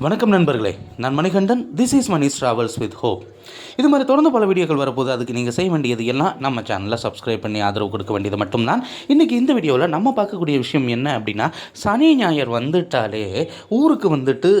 வணக்கம் நண்பர்களே நான் Manikandan. This is Mani travels with hope இது மாதிரி தொடர்ந்து பல வீடியோக்கள் வரப்போது அதுக்கு நீங்கள் செய்ய வேண்டியது எல்லாம் நம்ம சேனலில் சப்ஸ்கிரைப் பண்ணி ஆதரவு கொடுக்க வேண்டியது மட்டும்தான் இன்றைக்கி இந்த வீடியோவில் நம்ம பார்க்கக்கூடிய விஷயம் என்ன அப்படின்னா சனி ஞாயிறு வந்துட்டாலே ஊருக்கு வந்துட்டு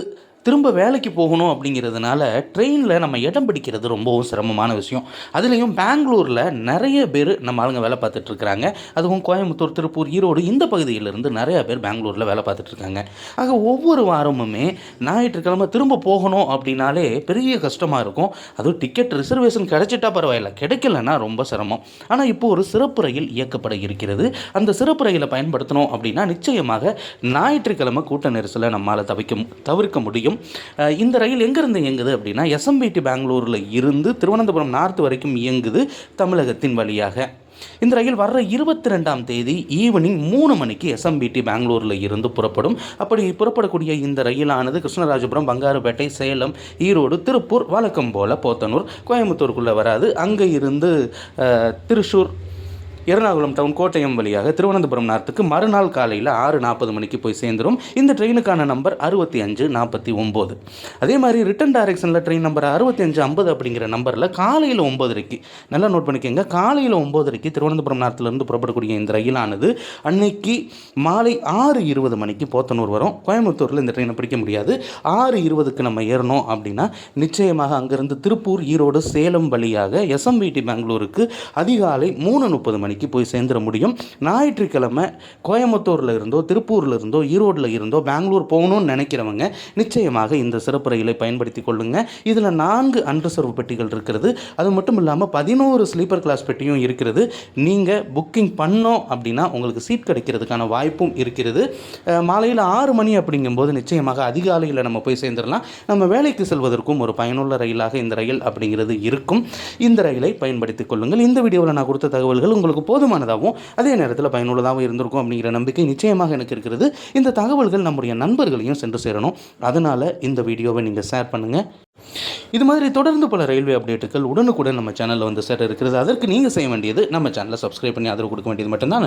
திரும்ப வேலைக்கு போகணும் அப்படிங்கிறதுனால ட்ரெயினில் நம்ம இடம் பிடிக்கிறது ரொம்பவும் சிரமமான விஷயம். அதுலேயும் பெங்களூரில் நிறைய பேர் நம்ம ஆளுங்க வேலை பார்த்துட்ருக்குறாங்க அதுவும் கோயம்புத்தூர் திருப்பூர் ஈரோடு இந்த பகுதியிலிருந்து நிறையா பேர் பெங்களூரில் வேலை பார்த்துட்ருக்காங்க ஆக ஒவ்வொரு வாரமுமே ஞாயிற்றுக்கிழமை திரும்ப போகணும் அப்படின்னாலே பெரிய கஷ்டமாக இருக்கும். அதுவும் டிக்கெட் ரிசர்வேஷன் கிடைச்சிட்டா பரவாயில்ல. கிடைக்கலன்னா ரொம்ப சிரமம். ஆனால் இப்போ ஒரு சிறப்பு ரயில் இயக்கப்பட இருக்கிறது. அந்த சிறப்பு ரயிலை பயன்படுத்தணும் அப்படின்னா நிச்சயமாக ஞாயிற்றுக்கிழமை கூட்ட நெரிசலை நம்மால் தவிக்க தவிர்க்க முடியும். இந்த ரயில் எங்கேருந்து இயங்குது அப்படின்னா எஸ்எம்பிடி பெங்களூரில் இருந்து திருவனந்தபுரம் நார்த் வரைக்கும் இயங்குது தமிழகத்தின் வழியாக. இந்த ரயில் வர்ற இருபத்தி ரெண்டாம் தேதி ஈவினிங் மூணு மணிக்கு எஸ்எம்பிடி பெங்களூரில் இருந்து புறப்படும். அப்படி புறப்படக்கூடிய இந்த ரயிலானது கிருஷ்ணராஜபுரம் பங்காருப்பேட்டை சேலம் ஈரோடு திருப்பூர் வழக்கம் போல போத்தனூர் கோயம்புத்தூருக்குள்ளே வராது. அங்கே இருந்து திருச்சூர் எர்ணாகுளம் டவுன் கோட்டயம் வழியாக திருவனந்தபுரம் நார்த்துக்கு மறுநாள் காலையில் ஆறு நாற்பது மணிக்கு போய் சேர்ந்துரும். இந்த ட்ரெயினுக்கான நம்பர் அறுபத்தி அஞ்சு நாற்பத்தி ஒம்பது. அதே மாதிரி ரிட்டன் டைரக்ஷனில் ட்ரெயின் நம்பர் அறுபத்தி அஞ்சு ஐம்பது அப்படிங்கிற நம்பரில் காலையில் ஒம்போதரைக்கு நல்லா நோட் பண்ணிக்கோங்க. காலையில் ஒம்போதரைக்கு திருவனந்தபுரம் நார்த்திலிருந்து புறப்படக்கூடிய இந்த ரயிலானது அன்னைக்கு மாலை ஆறு இருபது மணிக்கு போத்தனூர் வரும். கோயம்புத்தூரில் இந்த ட்ரெயினை பிடிக்க முடியாது. ஆறு இருபதுக்கு நம்ம ஏறணும் அப்படின்னா நிச்சயமாக அங்கேருந்து திருப்பூர் ஈரோடு சேலம் வழியாக எஸ்எம்பிடி பெங்களூருக்கு அதிகாலை மூணு முப்பது மணிக்கு போய் சேர்ந்துட முடியும். ஞாயிற்றுக்கிழமை கோயம்புத்தூரில் இருந்தோ திருப்பூரில் இருந்தோ ஈரோட்டில் இருந்தோ பெங்களூர் போகணும்னு நினைக்கிறவங்க நிச்சயமாக இந்த சிறப்பு ரயிலை பயன்படுத்தி கொள்ளுங்கள் இதில் நான்கு அன்ரிசர்வ் பெட்டிகள் இருக்கிறது. அது மட்டும் இல்லாமல் பதினோரு ஸ்லீப்பர் கிளாஸ் பெட்டியும் இருக்கிறது. நீங்கள் புக்கிங் பண்ணோம் அப்படின்னா உங்களுக்கு சீட் கிடைக்கிறதுக்கான வாய்ப்பும் இருக்கிறது. மாலையில் ஆறு மணி அப்படிங்கும்போது நிச்சயமாக அதிகாலையில் நம்ம போய் சேர்ந்துடலாம். நம்ம வேலைக்கு செல்வதற்கும் ஒரு பயனுள்ள ரயிலாக இந்த ரயில் அப்படிங்கிறது இருக்கும். இந்த ரயிலை பயன்படுத்திக் கொள்ளுங்கள். இந்த வீடியோவில் நான் கொடுத்த தகவல்கள் உங்களுக்கு போதுமானதாகவும் அதே நேரத்தில் பயனுள்ளதாகவும் இருந்திருக்கும் அப்படிங்கிற நம்பிக்கை நிச்சயமாக எனக்கு இருக்கிறது. இந்த தகவல்கள் நம்முடைய நண்பர்களையும் சென்று சேரணும். அதனால் இந்த வீடியோவை நீங்கள் ஷேர் பண்ணுங்கள் இது மாதிரி தொடர்ந்து பல ரயில்வே அப்டேட்டுகள் உடனுக்குடன் நம்ம சேனலில் வந்து சேர இருக்கிறது. அதற்கு நீங்கள் செய்ய வேண்டியது நம்ம சேனலை சப்ஸ்கிரைப் பண்ணி ஆதரவு கொடுக்க வேண்டியது மட்டும்தான்?